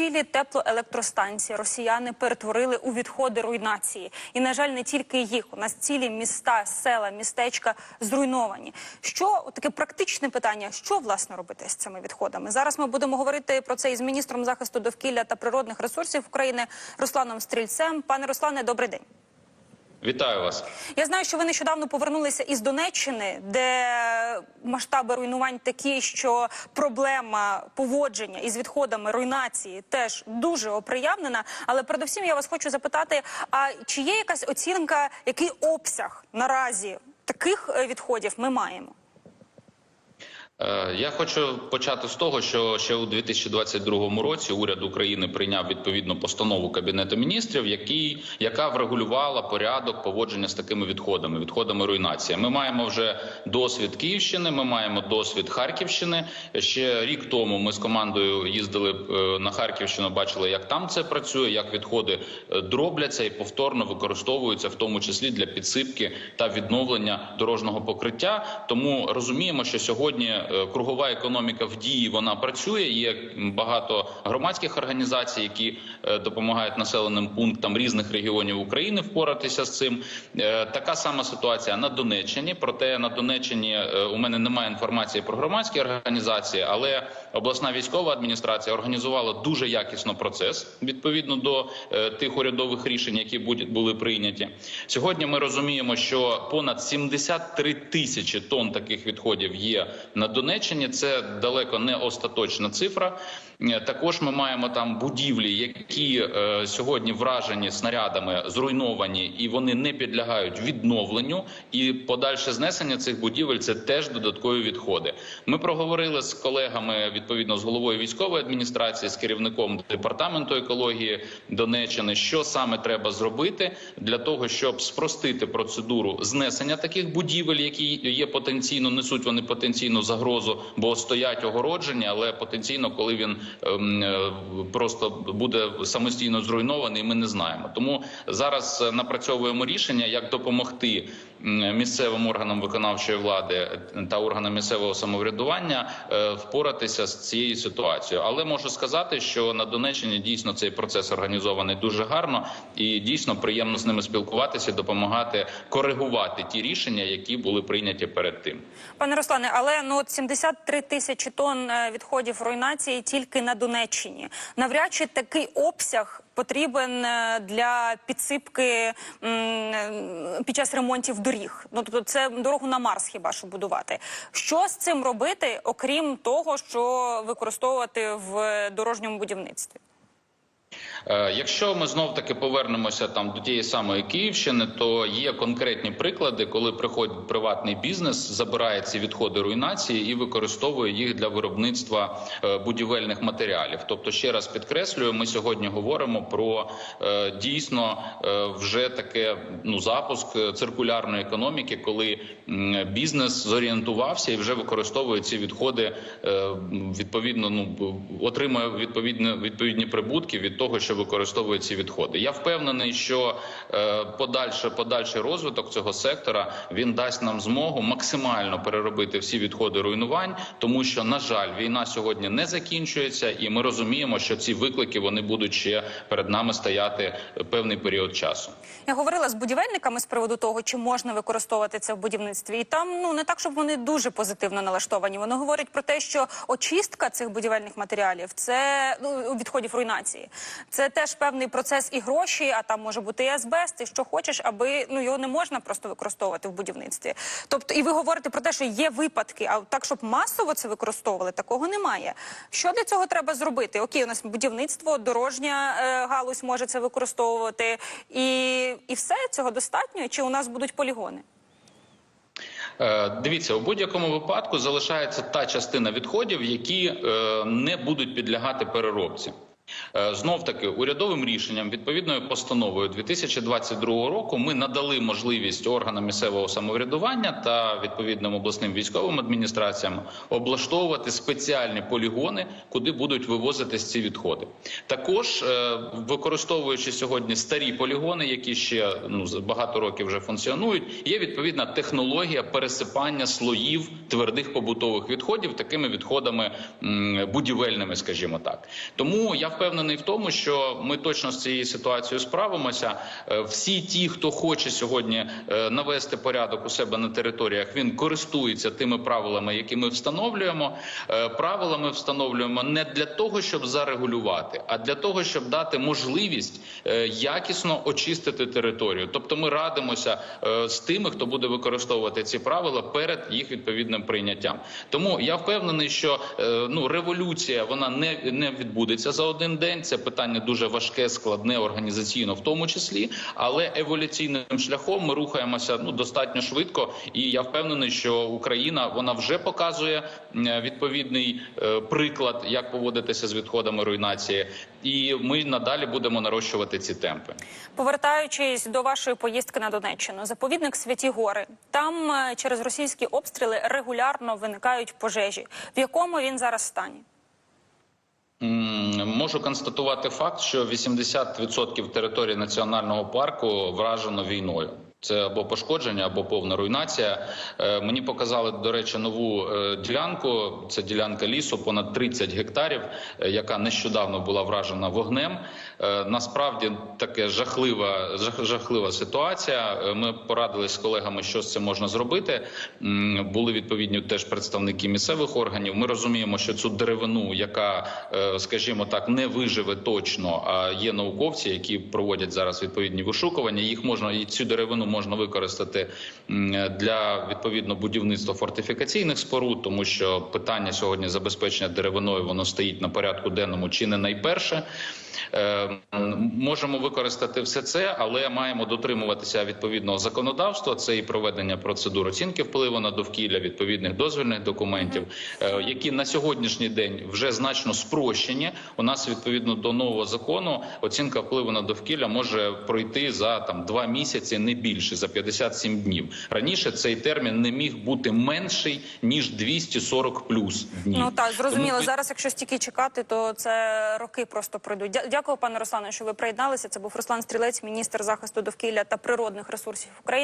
цілі теплоелектростанції росіяни перетворили у відходи руйнації. І, на жаль, не тільки їх. У нас цілі міста, села, містечка зруйновані. Що таке практичне питання? Що власне робити з цими відходами? Зараз ми будемо говорити про це із міністром захисту довкілля та природних ресурсів України Русланом Стрільцем. Пане Руслане, добрий день. Вітаю вас. Я знаю, що ви нещодавно повернулися із Донеччини, де масштаби руйнувань такі, що проблема поводження із відходами руйнації теж дуже оприявнена. Але передусім я вас хочу запитати: а чи є якась оцінка, який обсяг наразі таких е, відходів ми маємо? Е, Я хочу почати з того, що ще у 2022 році уряд України прийняв відповідну постанову Кабінету міністрів, який яка врегулювала порядок поводження з такими відходами, відходами руйнації. Ми маємо вже досвід Київщини. Ми маємо досвід Харківщини. Ще рік тому ми з командою їздили е, на Харківщину, бачили, як там це працює, як відходи е, дробляться і повторно використовуються, в тому числі для підсипки та відновлення дорожнього покриття. Тому розуміємо, що сьогодні кругова економіка в дії вона працює. Є багато громадських організацій, які е, допомагають населеним пунктам різних регіонів України впоратися з цим. Е, Така сама ситуація на Донеччині. Проте на Донеччині е, у мене немає інформації про громадські організації, але обласна військова адміністрація організувала дуже якісно процес відповідно до е, тих урядових рішень, які були прийняті. Сьогодні ми розуміємо, що понад 73 тисячі тонн таких відходів є на Донеччині. Це далеко не остаточна цифра. Е, Також ми маємо там будівлі, які е, сьогодні вражені снарядами, зруйновані, і вони не підлягають відновленню. І подальше знесення цих будівель це теж додаткові відходи. Ми проговорили з колегами відповідно з головою військової адміністрації, з керівником департаменту екології Донеччини, що саме треба зробити для того, щоб спростити процедуру знесення таких будівель, які є потенційно несуть вони потенційну загрозу, бо стоять огородження, але потенційно, коли він ем, е, просто буде самостійно зруйнований, ми не знаємо. Тому зараз напрацьовуємо рішення, як допомогти місцевим органам виконавчої влади та органам місцевого самоврядування е, впоратися з цією ситуацією. Але можу сказати, що на Донеччині дійсно цей процес організований дуже гарно і дійсно приємно з ними спілкуватися, допомагати коригувати ті рішення, які були прийняті перед тим. Пане Руслане, але ну от 73 тисячі тонн е, відходів руйнації тільки на Донеччині. Навряд чи такий обсяг потрібен е, для підсипки е, під час ремонтів доріг. Ну тобто, це дорогу на Марс хіба що будувати. Що з цим робити, окрім того, що використовувати в дорожньому будівництві? Е, Якщо ми знов таки повернемося там до тієї самої Київщини, то є конкретні приклади, коли приходить приватний бізнес, забирає ці відходи руйнації і використовує їх для виробництва е, будівельних матеріалів. Тобто, ще раз підкреслюю, ми сьогодні говоримо про е, дійсно вже таке ну запуск циркулярної економіки, коли бізнес зорієнтувався і вже використовує ці відходи відповідно. Ну отримує відповідні відповідні прибутки від того, що використовує ці відходи. Я впевнений, що е, подальше подальший розвиток цього сектора він дасть нам змогу максимально переробити всі відходи руйнувань, тому що на жаль, війна сьогодні не закінчується, і ми розуміємо, що ці виклики вони будуть ще перед нами стояти певний період часу. Я говорила з будівельниками з приводу того, чи можна використовувати це в будівництві, і там ну не так, щоб вони дуже позитивно налаштовані. Вони говорять про те, що очистка цих будівельних матеріалів це ну відходів руйнації. Це теж певний процес і гроші, а там може бути і азбест, і що хочеш, аби ну його не можна просто використовувати в будівництві. Тобто, і ви говорите про те, що є випадки, а так, щоб масово це використовували, такого немає. Що для цього треба зробити? Окей, у нас будівництво, дорожня е, галузь може це використовувати, і, і все цього достатньо. Чи у нас будуть полігони? Е, Дивіться, у будь-якому випадку залишається та частина відходів, які е, не будуть підлягати переробці. Е, Знов таки урядовим рішенням, відповідною постановою 2022 року, ми надали можливість органам місцевого самоврядування та відповідним обласним військовим адміністраціям облаштовувати спеціальні полігони, куди будуть вивозитись ці відходи. Також е, використовуючи сьогодні старі полігони, які ще ну багато років вже функціонують, є відповідна технологія пересипання слоїв твердих побутових відходів такими відходами будівельними, скажімо так. Тому я впевнений в тому, що ми точно з цією ситуацією справимося. Е, Всі ті, хто хоче сьогодні е, навести порядок у себе на територіях, він користується тими правилами, які ми встановлюємо. Е, Правила ми встановлюємо не для того, щоб зарегулювати, а для того, щоб дати можливість якісно очистити територію. Тобто, ми радимося з тими, хто буде використовувати ці правила перед їх відповідним прийняттям. Тому я впевнений, що ну революція вона не, не відбудеться за один день. Це питання дуже важке, складне організаційно, в тому числі, але еволюційним шляхом ми рухаємося ну достатньо швидко. І я впевнений, що Україна вона вже показує е, відповідний е, приклад, як поводитися з відходами руйнації, і ми надалі будемо нарощувати ці темпи. Повертаючись до вашої поїздки на Донеччину, заповідник Святі Гори. Там е, через російські обстріли регулярно виникають пожежі. В якому він зараз стані? Можу констатувати факт, що 80% території національного парку вражено війною. Це або пошкодження, або повна руйнація. Е, Мені показали, до речі, нову е, ділянку. Це ділянка лісу, понад 30 гектарів, е, яка нещодавно була вражена вогнем. Насправді таке жахлива, жах- жахлива ситуація. Ми порадились з колегами, що з цим можна зробити. Були відповідні теж представники місцевих органів. Ми розуміємо, що цю деревину, яка, скажімо так, не виживе точно. А є науковці, які проводять зараз відповідні вишукування. Їх можна і цю деревину можна використати для відповідно будівництва фортифікаційних споруд, тому що питання сьогодні забезпечення деревиною воно стоїть на порядку денному чи не найперше. Е, Можемо використати все це, але маємо дотримуватися відповідного законодавства. Це і проведення процедур оцінки впливу на довкілля, відповідних дозвільних документів, е, які на сьогоднішній день вже значно спрощені. У нас відповідно до нового закону оцінка впливу на довкілля може пройти за там два місяці, не більше за 57 днів. Раніше цей термін не міг бути менший ніж 240 плюс днів. Ну так зрозуміло. Тому Зараз, якщо стільки чекати, то це роки просто пройдуть. Дякую, пане Руслане, що ви приєдналися. Це був Руслан Стрілець, міністр захисту довкілля та природних ресурсів України.